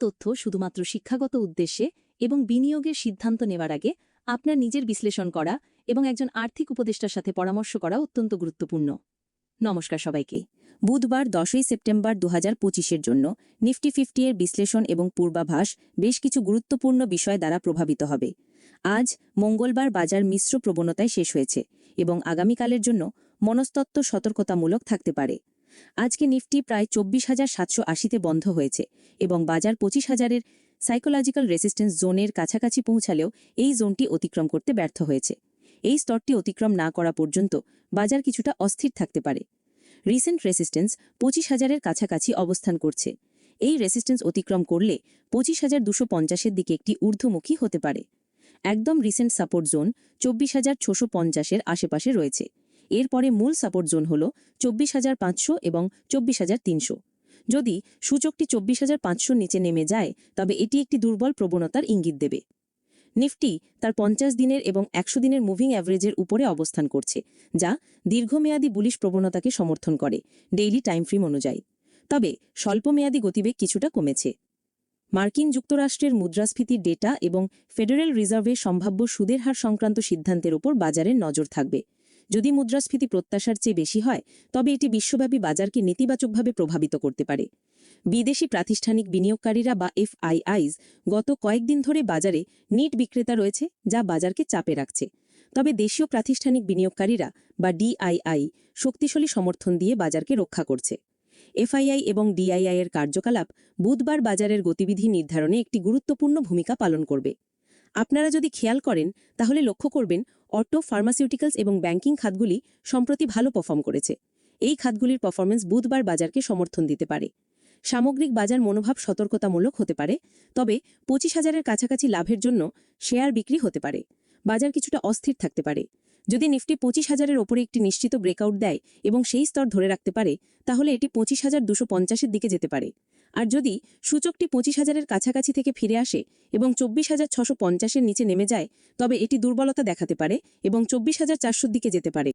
তথ্য শুধুমাত্র শিক্ষাগত উদ্দেশ্যে এবং বিনিয়োগের সিদ্ধান্ত নেওয়ার আগে আপনার নিজের বিশ্লেষণ করা এবং একজন আর্থিক উপদেষ্টার সাথে পরামর্শ করা অত্যন্ত গুরুত্বপূর্ণ। নমস্কার সবাইকে। বুধবার দশই সেপ্টেম্বর দু হাজার জন্য নিফটি ফিফটি এর বিশ্লেষণ এবং পূর্বাভাস বেশ কিছু গুরুত্বপূর্ণ বিষয় দ্বারা প্রভাবিত হবে। আজ মঙ্গলবার বাজার মিশ্র প্রবণতায় শেষ হয়েছে এবং আগামীকালের জন্য মনস্তত্ত্ব সতর্কতামূলক থাকতে পারে। আজকে নিফটি প্রায় চব্বিশ হাজার সাতশো আশিতে বন্ধ হয়েছে এবং বাজার পঁচিশ হাজারের সাইকোলজিক্যাল রেসিস্ট্যান্স জোনের কাছাকাছি পৌঁছালেও এই জোনটি অতিক্রম করতে ব্যর্থ হয়েছে। এই স্তরটি অতিক্রম না করা পর্যন্ত বাজার কিছুটা অস্থির থাকতে পারে। রিসেন্ট রেসিস্ট্যান্স পঁচিশ হাজারের কাছাকাছি অবস্থান করছে। এই রেসিস্ট্যান্স অতিক্রম করলে পঁচিশ হাজার দুশো পঞ্চাশের দিকে একটি ঊর্ধ্বমুখী হতে পারে। একদম রিসেন্ট সাপোর্ট জোন চব্বিশ হাজার ছশো পঞ্চাশের আশেপাশে রয়েছে। এরপরে মূল সাপোর্ট জোন হল চব্বিশ হাজার পাঁচশো এবং চব্বিশ হাজার তিনশো। যদি সূচকটি চব্বিশ হাজার পাঁচশোর নিচে নেমে যায়, তবে এটি একটি দুর্বল প্রবণতার ইঙ্গিত দেবে। নিফটি তার পঞ্চাশ দিনের এবং একশো দিনের মুভিং অ্যাভারেজের উপরে অবস্থান করছে, যা দীর্ঘমেয়াদী বুলিশ প্রবণতাকে সমর্থন করে ডেইলি টাইম ফ্রেম অনুযায়ী। তবে স্বল্পমেয়াদী গতিবেগ কিছুটা কমেছে। মার্কিন যুক্তরাষ্ট্রের মুদ্রাস্ফীতির ডেটা এবং ফেডারেল রিজার্ভের সম্ভাব্য সুদের হার সংক্রান্ত সিদ্ধান্তের উপর বাজারের নজর থাকবে। যদি মুদ্রাস্ফীতি প্রত্যাশার চেয়ে বেশি হয়, তবে এটি বিশ্বব্যাপী বাজারকে নেতিবাচকভাবে প্রভাবিত করতে পারে। বিদেশি প্রাতিষ্ঠানিক বিনিয়োগকারীরা বা এফআইআইস গত কয়েকদিন ধরে বাজারে নিট বিক্রেতা রয়েছে, যা বাজারকে চাপে রাখছে। তবে দেশীয় প্রাতিষ্ঠানিক বিনিয়োগকারীরা বা ডিআইআই শক্তিশালী সমর্থন দিয়ে বাজারকে রক্ষা করছে। এফআইআই এবং ডিআইআই এর কার্যকলাপ বুধবার বাজারের গতিবিধি নির্ধারণে একটি গুরুত্বপূর্ণ ভূমিকা পালন করবে। আপনারা যদি খেয়াল করেন, তাহলে লক্ষ্য করবেন অটো, ফার্মাসিউটিক্যালস এবং ব্যাংকিং খাতগুলি সম্প্রতি ভালো পারফর্ম করেছে। এই খাতগুলির পারফরমেন্স বুধবার বাজারকে সমর্থন দিতে পারে। সামগ্রিক বাজার মনোভাব সতর্কতামূলক হতে পারে, তবে পঁচিশ হাজারের কাছাকাছি লাভের জন্য শেয়ার বিক্রি হতে পারে। বাজার কিছুটা অস্থির থাকতে পারে। যদি নিফটি পঁচিশ হাজারের ওপরে একটি নিশ্চিত ব্রেকআউট দেয় এবং সেই স্তর ধরে রাখতে পারে, তাহলে এটি পঁচিশ হাজার দুশো পঞ্চাশের দিকে যেতে পারে। আর যদি সূচকটি পঁচিশ হাজারের কাছাকাছি থেকে ফিরে আসে এবং চব্বিশ হাজার ছশো পঞ্চাশের নিচে নেমে যায়, তবে এটি দুর্বলতা দেখাতে পারে এবং চব্বিশ হাজার চারশোর দিকে যেতে পারে।